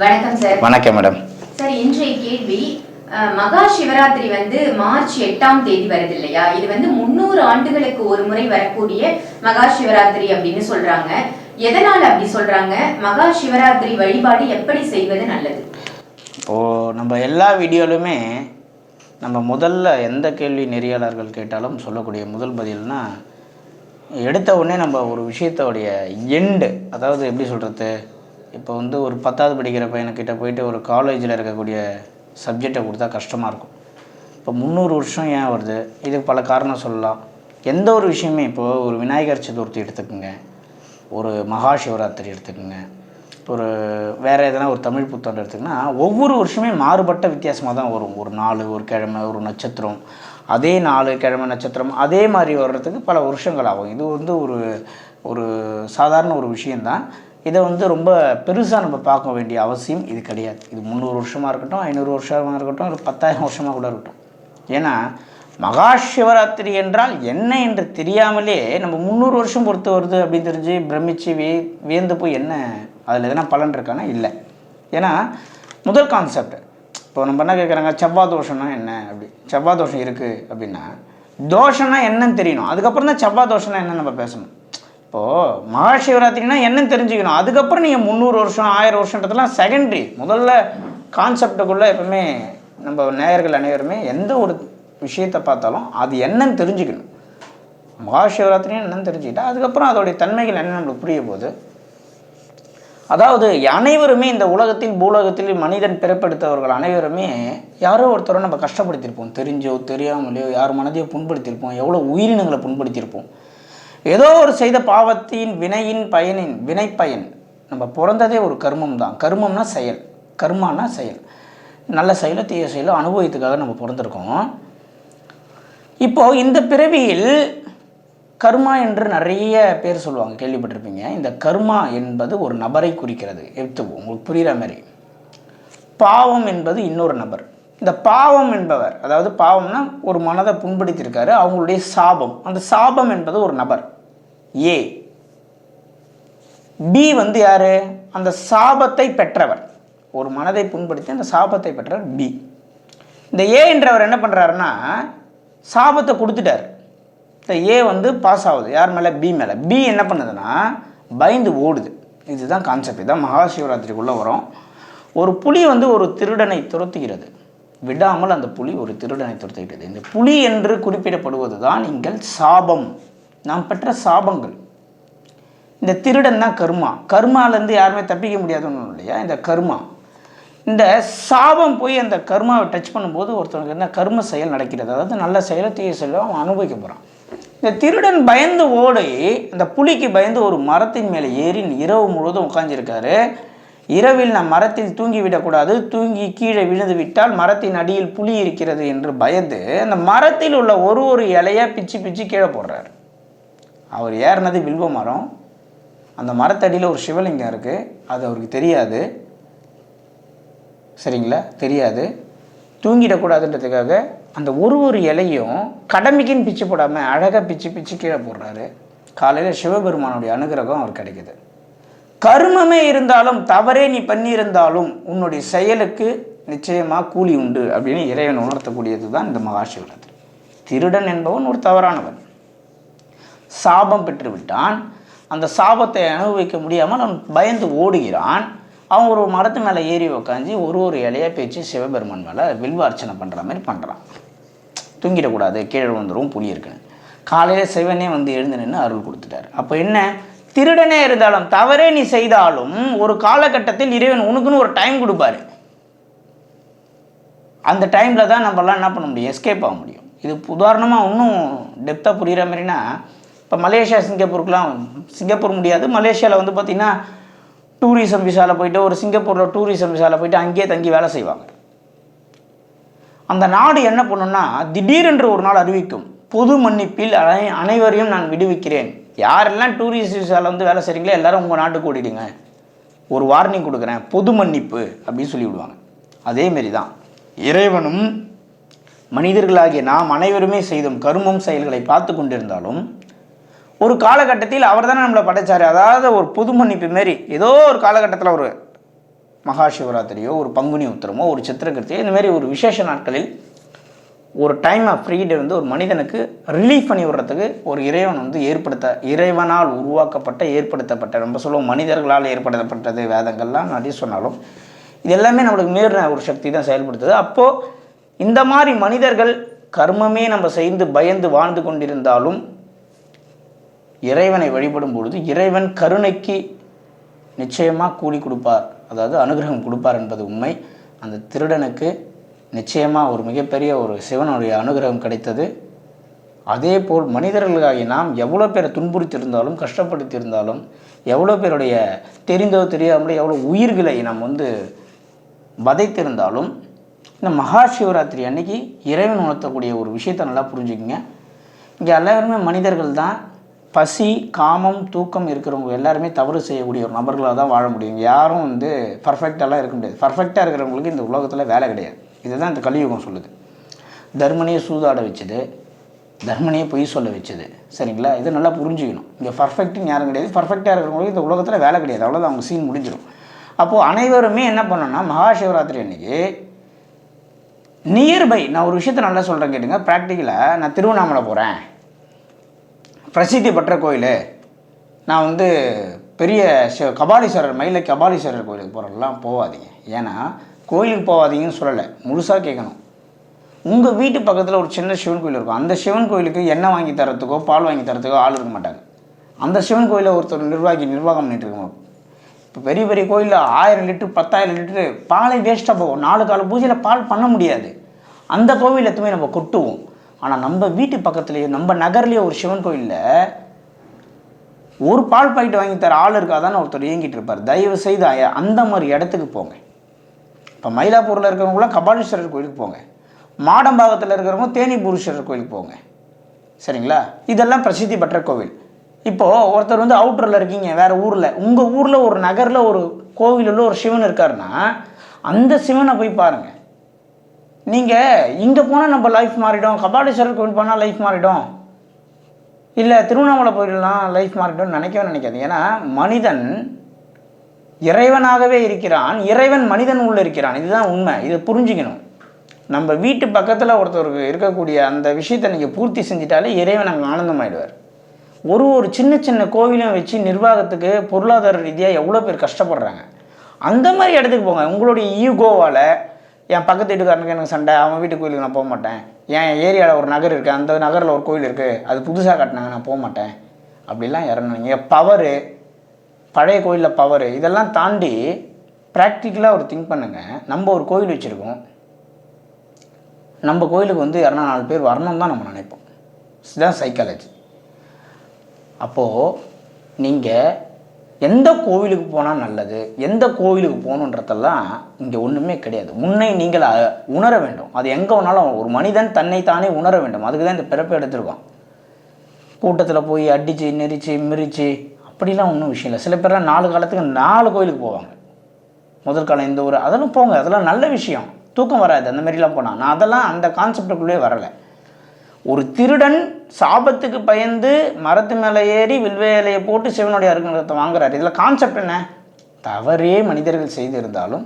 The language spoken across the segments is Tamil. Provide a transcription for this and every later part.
வணக்கம் சார் வணக்கம் மேடம் சார் இன்றைய கேள்வி மகா சிவராத்திரி வந்து மார்ச் எட்டாம் தேதி வருது இல்லையா இது வந்து முன்னூறு ஆண்டுகளுக்கு ஒரு முறை வரக்கூடிய மகா சிவராத்திரி அப்படின்னு சொல்றாங்க. எதனால அப்படி சொல்றாங்க? மகா சிவராத்திரி வழிபாடு எப்படி செய்வது நல்லது? இப்போது நம்ம எல்லா வீடியோலுமே நம்ம முதல்ல எந்த கேள்வி நெறியாளர்கள் கேட்டாலும் சொல்லக்கூடிய முதல் பதில்னா எடுத்த உடனே நம்ம ஒரு விஷயத்தோடைய எண்டு அதாவது எப்படி சொல்கிறது இப்போ வந்து ஒரு பத்தாவது படிக்கிற பையனுக்கிட்ட போயிட்டு ஒரு காலேஜில் இருக்கக்கூடிய சப்ஜெக்டை கொடுத்தா கஷ்டமாக இருக்கும். இப்போ முந்நூறு வருஷம் ஏன் வருது? இதுக்கு பல காரணம் சொல்லலாம். எந்த ஒரு விஷயமே இப்போது ஒரு விநாயகர் சதுர்த்தி எடுத்துக்கோங்க. ஒரு மகா சிவராத்திரி எடுத்துக்கோங்க. ஒரு வேறு எதனா ஒரு தமிழ் புத்தாண்டு எடுத்துக்கினா ஒவ்வொரு வருஷமே மாறுபட்ட வித்தியாசமாக தான் வரும். ஒரு நாள் ஒரு கிழமை ஒரு நட்சத்திரம். அதே நாலு கிழமை நட்சத்திரம் அதே மாதிரி வர்றதுக்கு பல வருஷங்கள் ஆகும். இது வந்து ஒரு ஒரு சாதாரண ஒரு விஷயந்தான் இதை வந்து ரொம்ப பெருசாக நம்ம பார்க்க வேண்டிய அவசியம் இது கிடையாது. இது முந்நூறு வருஷமாக இருக்கட்டும் ஐநூறு வருஷமாக இருக்கட்டும் ஒரு பத்தாயிரம் வருஷமாக கூட இருக்கட்டும். ஏன்னா மகா சிவராத்திரி என்றால் என்ன என்று தெரியாமலே நம்ம முந்நூறு வருஷம் பொறுத்து வருது அப்படின்னு தெரிஞ்சு பிரமிச்சு வே வியந்து போய் என்ன அதில் எதனா பலன் இருக்கானா? இல்லை. ஏன்னா முதல் கான்செப்ட் இப்போ நம்ம என்ன கேட்குறாங்க செவ்வாய் தோஷம்னா என்ன அப்படி. செவ்வாய் தோஷம் இருக்குது அப்படின்னா தோஷம்னா என்னன்னு தெரியணும். அதுக்கப்புறம் தான் செவ்வாய் தோஷம்னா என்ன நம்ம பேசணும். இப்போது மகாசிவராத்திரினா என்னன்னு தெரிஞ்சுக்கணும். அதுக்கப்புறம் நீங்கள் முந்நூறு வருஷம் ஆயிரம் வருஷன்றதெல்லாம் செகண்டரி முதல்ல கான்செப்டுக்குள்ளே எப்பவுமே நம்ம நேயர்கள் அனைவருமே எந்த ஒரு விஷயத்தை பார்த்தாலும் அது என்னன்னு தெரிஞ்சுக்கணும். மகாசிவராத்திரின்னு என்னன்னு தெரிஞ்சுக்கிட்டா அதுக்கப்புறம் அதோடைய தன்மைகள் என்ன நம்மளுக்கு புரிய போகுது. அதாவது அனைவருமே இந்த உலகத்தில் பூலோகத்தில் மனிதன் பிறப்பெடுத்தவர்கள் அனைவருமே யாரோ ஒருத்தரை நம்ம கஷ்டப்படுத்தியிருப்போம். தெரிஞ்சோ தெரியாமலையோ யார் மனதையோ புண்படுத்தியிருப்போம். எவ்வளோ உயிரினங்களை புண்படுத்தியிருப்போம். ஏதோ ஒரு செய்த பாவத்தின் வினையின் பயனின் வினை பயன் நம்ம பிறந்ததே ஒரு கர்மம் தான் கர்மம்னா செயல். கர்மானா செயல். நல்ல செயலோ தீய செயலோ அனுபவத்துக்காக நம்ம பிறந்திருக்கோம். இப்போது இந்த பிறவியில் கர்மா என்று நிறைய பேர் சொல்லுவாங்க. கேள்விப்பட்டிருப்பீங்க. இந்த கர்மா என்பது ஒரு நபரை குறிக்கிறது. எடுத்து உங்களுக்கு புரிகிற மாதிரி. பாவம் என்பது இன்னொரு நபர். இந்த பாவம் என்பவர் அதாவது பாவம்னா ஒரு மனதை புண்படுத்தியிருக்காரு. அவங்களுடைய சாபம். அந்த சாபம் என்பது ஒரு நபர். ஏ. பி வந்து யார்? அந்த சாபத்தை பெற்றவர். ஒரு மனதை புண்படுத்தி அந்த சாபத்தை பெற்றவர் பி. இந்த ஏ என்றவர் என்ன பண்ணுறாருன்னா சாபத்தை கொடுத்துட்டார். இந்த ஏ வந்து பாஸ் ஆகுது. யார் மேலே? பி மேலே. பி என்ன பண்ணுதுன்னா பயந்து ஓடுது. இதுதான் கான்செப்ட் இதுதான் மகாசிவராத்திரிக்குள்ளே வரும். ஒரு புலி வந்து ஒரு திருடனை துரத்துகிறது. விடாமல் அந்த புலி ஒரு திருடனை துரத்துகிறது. இந்த புலி என்று குறிப்பிடப்படுவது தான் நீங்கள் சாபம். நாம் பெற்ற சாபங்கள். இந்த திருடன் தான் கர்மா. கர்மாலேருந்து யாருமே தப்பிக்க முடியாதுன்னு இல்லையா? இந்த கர்மா. இந்த சாபம் போய் அந்த கர்மாவை டச் பண்ணும்போது ஒருத்தனுக்கு என்ன கர்ம செயல் நடக்கிறது? அதாவது நல்ல செயலை தீய செயலும் அவன் அனுபவிக்க போகிறான் இந்த திருடன் பயந்து ஓடி அந்த புலிக்கு பயந்து ஒரு மரத்தின் மேலே ஏறி இரவு முழுவதும் உட்காந்துருக்காரு இரவில் நான் மரத்தில் தூங்கி விடக்கூடாது தூங்கி கீழே விழுந்து விட்டால் மரத்தின் அடியில் புலி இருக்கிறது என்று பயந்து அந்த மரத்தில் உள்ள ஒரு ஒரு இலையை பிச்சு பிச்சு கீழே போடுறாரு. அவர் ஏறினது வில்வ மரம். அந்த மரத்தடியில் ஒரு சிவலிங்கம் இருக்குது அது அவருக்கு தெரியாது. சரிங்களா? தெரியாது. தூங்கிடக்கூடாதுன்றதுக்காக அந்த ஒரு ஒரு இலையும் கடமைக்குன்னு பிச்சு போடாமல் அழகாக பிச்சு பிச்சு கீழே போடுறாரு. காலையில் சிவபெருமானுடைய அனுகிரகம் அவர் கிடைக்குது. கர்மமே இருந்தாலும் தவறே நீ பண்ணியிருந்தாலும் உன்னுடைய செயலுக்கு நிச்சயமாக கூலி உண்டு அப்படின்னு இறைவன் உணர்த்தக்கூடியது தான் இந்த மகாசிவராத்திரி. திருடன் என்பவன் ஒரு தவறானவன். சாபம் பெற்று விட்டான் அந்த சாபத்தை அனுபவிக்க முடியாமல் அவன் பயந்து ஓடுகிறான். அவன் ஒரு மரத்து மேலே ஏறி உக்காந்து ஒரு ஒரு இலையாக பேச்சு சிவபெருமான் மேலே வில்வார்ச்சனை பண்ணுற மாதிரி பண்ணுறான் தூங்கிடக்கூடாது கீழே வந்துடும் புளி இருக்குன்னு. காலையில் சிவனே வந்து எழுந்து நின்று அருள் கொடுத்துட்டாரு. அப்போ என்ன? திருடனே இருந்தாலும் தவறே நீ செய்தாலும் ஒரு காலகட்டத்தில் இறைவன் உனக்குன்னு ஒரு டைம் கொடுப்பாரு. அந்த டைமில் தான் நம்மளாம் என்ன பண்ண முடியும்? எஸ்கேப் ஆக முடியும். இது உதாரணமாக இன்னும் டெப்த்தாக புரிகிற மாதிரினா இப்போ மலேசியா சிங்கப்பூருக்குலாம் சிங்கப்பூர் முடியாது. மலேசியாவில் வந்து பார்த்திங்கன்னா டூரிசம் விசாவில் போயிட்டு ஒரு சிங்கப்பூரில் டூரிசம் விசாவில் போயிட்டு அங்கேயே தங்கி வேலை செய்வாங்க. அந்த நாடு என்ன பண்ணுன்னா திடீரென்று ஒரு நாள் அறிவிக்கும். பொது மன்னிப்பில் அனை அனைவரையும் நான் விடுவிக்கிறேன். யாரெல்லாம் டூரிஸ்ட் விசாவில் வந்து வேலை செய்கிறீங்களோ எல்லாரும் உங்கள் நாட்டுக்கு ஓடிடுங்க. ஒரு வார்னிங் கொடுக்குறேன். பொது மன்னிப்பு அப்படின்னு சொல்லி விடுவாங்க. அதேமாரி தான். இறைவனும் மனிதர்களாகிய நாம் அனைவருமே செய்தும் கருமம் செயல்களை பார்த்து கொண்டிருந்தாலும் ஒரு காலகட்டத்தில் அவர் தானே நம்மளை படைச்சார். அதாவது ஒரு புது மன்னிப்பு மாரி. ஏதோ ஒரு காலகட்டத்தில் ஒரு மகா சிவராத்திரியோ ஒரு பங்குனி உத்திரமோ ஒரு சித்திரகிருத்தியோ இந்த மாதிரி ஒரு விசேஷ நாட்களில் ஒரு டைம் ஆஃப் ஃப்ரீடு வந்து ஒரு மனிதனுக்கு ரிலீஃப் பண்ணி விடுறதுக்கு ஒரு இறைவன் வந்து ஏற்படுத்த இறைவனால் உருவாக்கப்பட்ட ஏற்படுத்தப்பட்ட நம்ம சொல்லுவோம் மனிதர்களால் ஏற்படுத்தப்பட்டது வேதங்கள்லாம் நிறைய சொன்னாலும் இது எல்லாமே நம்மளுக்கு மீறின ஒரு சக்தி தான் செயல்படுத்துது. அப்போது இந்த மாதிரி மனிதர்கள் கர்மமே நம்ம செய்து பயந்து வாழ்ந்து கொண்டிருந்தாலும் இறைவனை வழிபடும் பொழுது இறைவன் கருணைக்கு நிச்சயமாக கூலி கொடுப்பார். அதாவது அனுகிரகம் கொடுப்பார் என்பது உண்மை. அந்த திருடனுக்கு நிச்சயமாக ஒரு மிகப்பெரிய ஒரு சிவனுடைய அனுகிரகம் கிடைத்தது. அதே போல் மனிதர்களாகி நாம் எவ்வளோ பேரை துன்புறுத்தியிருந்தாலும் கஷ்டப்படுத்தியிருந்தாலும் எவ்வளோ பேருடைய தெரிந்தோ தெரியாமலே எவ்வளோ உயிர்களை நாம் வந்து வதைத்திருந்தாலும் இந்த மகா சிவராத்திரி அன்னைக்கு இறைவன் உணர்த்தக்கூடிய ஒரு விஷயத்தை நல்லா புரிஞ்சுக்கங்க. இங்கே எல்லாருமே மனிதர்கள் தான் பசி காமம் தூக்கம் இருக்கிறவங்க எல்லாருமே தவறு செய்யக்கூடிய ஒரு நபர்களாக தான் வாழ முடியும். யாரும் வந்து பர்ஃபெக்டாலாம் இருக்க முடியாது. பர்ஃபெக்டாக இருக்கிறவங்களுக்கு இந்த உலகத்தில் வேலை கிடையாது. இதுதான் இந்த கலியுகம் சொல்லுது. தர்மனையை சூதாட வச்சது. தர்மனையை பொய் சொல்ல வச்சது. சரிங்களா? இதை நல்லா புரிஞ்சுக்கணும். இங்கே பர்ஃபெக்ட்னு யாரும் கிடையாது. பர்ஃபெக்டாக இருக்கிறவங்களுக்கு இந்த உலகத்தில் வேலை கிடையாது. அவ்வளோதான் அவங்க சீன் முடிஞ்சிடும் அப்போது அனைவருமே என்ன பண்ணோன்னா மகா சிவராத்திரி அன்னைக்கு நியர்பை நான் ஒரு விஷயத்தை நல்லா சொல்கிறேன் கேட்டுங்க. ப்ராக்டிக்கலாக நான் திருவண்ணாமலை போகிறேன் பிரசித்தி பெற்ற கோயில். நான் வந்து பெரிய சிவ கபாலீஸ்வரர் மயில கபாலீஸ்வரர் கோயிலுக்கு போகிறதெல்லாம் போகாதீங்க ஏன்னா கோயிலுக்கு போகாதீங்கன்னு சொல்லலை. முழுசாக கேட்கணும் உங்கள் வீட்டு பக்கத்தில் ஒரு சின்ன சிவன் கோயில் இருக்கும். அந்த சிவன் கோயிலுக்கு எண்ணெய் வாங்கி தரத்துக்கோ பால் வாங்கி தரத்துக்கோ ஆள் இருக்க மாட்டாங்க. அந்த சிவன் கோயிலை ஒருத்தர் நிர்வாகி நிர்வாகம் பண்ணிட்டு இருக்கோம் இப்போ பெரிய பெரிய கோயிலில் ஆயிரம் லிட்டரு பத்தாயிரம் லிட்டரு பாலை வேஸ்ட்டாக போகும். நாலு கால பூஜையில் பால் பண்ண முடியாது. அந்த கோவில் எத்துமே நம்ம கொட்டுவோம்? ஆனால் நம்ம வீட்டு பக்கத்துலேயே நம்ம நகர்லேயே ஒரு சிவன் கோயிலில் ஒரு பால் பாக்கெட் வாங்கி தர ஆள் இருக்காதான்னு ஒருத்தர் இயங்கிட்டு இருப்பார். தயவு செய்து அந்த மாதிரி இடத்துக்கு போங்க. இப்போ மயிலாப்பூரில் இருக்கிறவங்களாம் கபாலீஸ்வரர் கோயிலுக்கு போங்க. மாடம்பாகத்தில் இருக்கிறவங்க தேனி புருஷர் கோயிலுக்கு போங்க. சரிங்களா? இதெல்லாம் பிரசித்தி பெற்ற கோவில். இப்போது ஒருத்தர் வந்து அவுட்டரில் இருக்கீங்க வேறு ஊரில். உங்கள் ஊரில் ஒரு நகரில் ஒரு கோவிலில் ஒரு சிவன் இருக்காருன்னா அந்த சிவனை போய் பாருங்கள் நீங்கள் இங்கே போனால் நம்ம லைஃப் மாறிடும். கபாலீஸ்வரர் கோவில் போனால் லைஃப் மாறிடும். இல்லை திருவண்ணாமலை போயிடலாம் லைஃப் மாறிடும்னு நினைக்கவே நினைக்காது ஏன்னா மனிதன் இறைவனாகவே இருக்கிறான். இறைவன் மனிதன் உள்ளே இருக்கிறான். இதுதான் உண்மை. இதை புரிஞ்சுக்கணும். நம்ம வீட்டு பக்கத்தில் ஒருத்தருக்கு இருக்கக்கூடிய அந்த விஷயத்தை நீங்கள் பூர்த்தி செஞ்சிட்டாலே இறைவன் அங்கே ஆனந்தமாயிடுவார். ஒரு ஒரு சின்ன சின்ன கோவிலும் வச்சு நிர்வாகத்துக்கு பொருளாதார ரீதியாக எவ்வளோ பேர் கஷ்டப்படுறாங்க. அந்த மாதிரி இடத்துக்கு போங்க. உங்களுடைய ஈகோவால் என் பக்கத்து வீட்டுக்காரனுக்கு எனக்கு சண்டை அவன் வீட்டு கோயிலுக்கு நான் போக மாட்டேன். என் ஏரியாவில் ஒரு நகர் இருக்குது அந்த நகரில் ஒரு கோயில் இருக்குது அது புதுசாக கட்டினாங்க நான் போக மாட்டேன். அப்படிலாம் இறங்குனீங்க. பவரு பழைய கோயிலில் பவரு இதெல்லாம் தாண்டி ப்ராக்டிக்கலாக ஒரு திங்க் பண்ணுங்க. நம்ம ஒரு கோயில் வச்சுருக்கோம். நம்ம கோயிலுக்கு வந்து இரநூறு நாலு பேர் வரணும் தான் நம்ம நினைப்போம். இதுதான் சைக்காலஜி அப்போது நீங்கள் எந்த கோவிலுக்கு போனால் நல்லது? எந்த கோவிலுக்கு போகணுன்றதெல்லாம் இங்கே ஒன்றுமே கிடையாது. உன்னை நீங்கள் உணர வேண்டும். அது எங்கே வேணாலும் ஒரு மனிதன் தன்னை தானே உணர வேண்டும். அதுக்கு தான் இந்த பிறப்பை எடுத்திருக்கோம். கூட்டத்தில் போய் அடித்து நெரிச்சு மிரிச்சு அப்படிலாம் ஒன்றும் விஷயம் இல்லை. சில பேர்லாம் நாலு காலத்துக்கு நாலு கோயிலுக்கு போவாங்க. முதல் காலம் இந்த ஊர் அதெல்லாம் போங்க. அதெல்லாம் நல்ல விஷயம். தூக்கம் வராது. அந்த மாதிரிலாம் போனால் நான் அதெல்லாம் அந்த கான்செப்டுக்குள்ளே வரலை. ஒரு திருடன் சாபத்துக்கு பயந்து மரத்து மேலே ஏறி வில்வேலையை போட்டு சிவனுடைய அருங்கத்தை வாங்குறாரு. இதில் கான்செப்ட் என்ன? தவறே மனிதர்கள் செய்திருந்தாலும்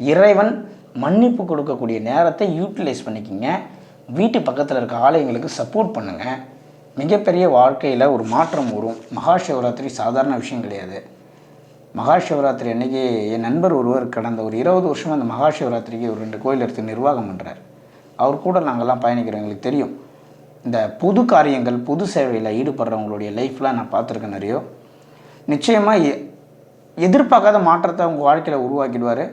இறைவன் மன்னிப்பு கொடுக்கக்கூடிய நேரத்தை யூட்டிலைஸ் பண்ணிக்கிங்க. வீட்டு பக்கத்தில் இருக்க ஆலயங்களுக்கு சப்போர்ட் பண்ணுங்கள் மிகப்பெரிய வாழ்க்கையில் ஒரு மாற்றம் வரும். மகா சிவராத்திரி சாதாரண விஷயம் கிடையாது. மகா சிவராத்திரி அன்றைக்கி என் நண்பர் ஒருவர் கடந்த ஒரு இருபது வருஷம் அந்த மகா சிவராத்திரிக்கு ஒரு ரெண்டு கோயில் எடுத்து நிர்வாகம் பண்ணுறார் அவர் கூட நாங்கள்லாம் பயணிக்கிறோம் எங்களுக்கு தெரியும். இந்த புது காரியங்கள் புது சேவையில் ஈடுபடுறவங்களுடைய லைஃப்பில் நான் பார்த்துருக்கேன் நிறைய. நிச்சயமாக எ- எதிர்பார்க்காத மாற்றத்தை உங்கள் வாழ்க்கையில் உருவாக்கிடுவார்.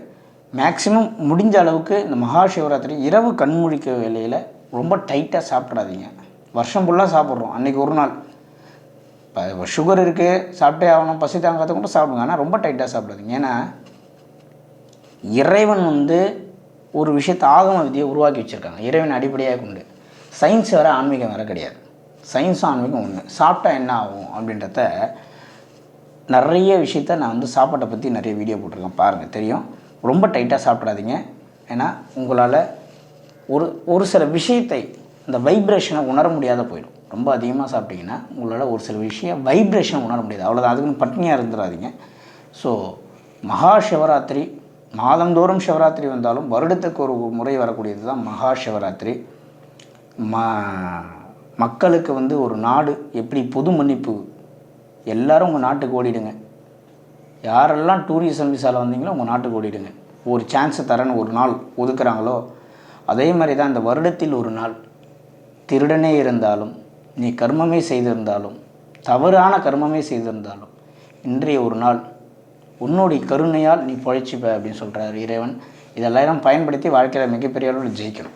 மேக்ஸிமம் முடிஞ்ச அளவுக்கு இந்த மகா சிவராத்திரி இரவு கண்முழிக்க வேலையில் ரொம்ப டைட்டாக சாப்பிட்றாதீங்க வருஷம் ஃபுல்லாக சாப்பிட்றோம். அன்றைக்கி ஒரு நாள். இப்போ சுகர் இருக்குது சாப்பிட்டே ஆகணும். பசி தாங்காத கூட சாப்பிடுங்க. ஆனால் ரொம்ப டைட்டாக சாப்பிடாதீங்க. ஏன்னா இறைவன் வந்து ஒரு விஷயத்தை ஆகம விதியை உருவாக்கி வச்சுருக்காங்க. இறைவன் அடிப்படையாக கொண்டு. சயின்ஸ் வேறு ஆன்மீகம் வேறு கிடையாது. சயின்ஸும் ஆன்மீகம் ஒன்று சாப்பிட்டா என்ன ஆகும் அப்படின்றத நிறைய விஷயத்த நான் வந்து சாப்பாட்டை பற்றி நிறைய வீடியோ போட்டிருக்கேன். பாருங்கள் தெரியும். ரொம்ப டைட்டாக சாப்பிட்றாதீங்க ஏன்னா உங்களால் ஒரு ஒரு சில விஷயத்தை இந்த வைப்ரேஷனை உணர முடியாத போயிடும். ரொம்ப அதிகமாக சாப்பிட்டீங்கன்னா உங்களால் ஒரு சில விஷயம் வைப்ரேஷன் உணர முடியாது. அவ்வளோதான் அதுக்குன்னு பட்னியாக இருந்துடாதீங்க. ஸோ மகா சிவராத்திரி மாதந்தோறும் சிவராத்திரி வந்தாலும் வருடத்துக்கு ஒரு முறை வரக்கூடியது தான் மகா சிவராத்திரி. ம மக்களுக்கு வந்து ஒரு நாடு எப்படி பொது மன்னிப்பு? எல்லோரும் உங்கள் நாட்டுக்கு ஓடிடுங்க. யாரெல்லாம் டூரிசம் விசாவில் வந்தீங்களோ உங்கள் நாட்டுக்கு ஓடிடுங்க. ஒரு சான்ஸை தரேன்னு ஒரு நாள் ஒதுக்குறாங்களோ அதே மாதிரி தான் இந்த வருடத்தில் ஒரு நாள். திருடனே இருந்தாலும் நீ கர்மமே செய்திருந்தாலும் தவறான கர்மமே செய்திருந்தாலும் இன்றைய ஒரு நாள் உன்னுடைய கருணையால் நீ பழைச்சிப்ப அப்படின்னு சொல்கிறார் இறைவன். இதெல்லாம் பயன்படுத்தி வாழ்க்கையில் மிகப்பெரிய அளவில் ஜெயிக்கணும்.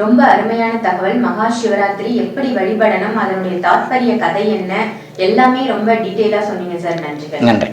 ரொம்ப அருமையான தகவல். மகா சிவராத்திரி எப்படி வழிபடணும் அதனுடைய தாற்பரிய கதை என்ன? எல்லாமே ரொம்ப டீட்டெயிலா சொன்னீங்க சார் நன்றிகள் நன்றி.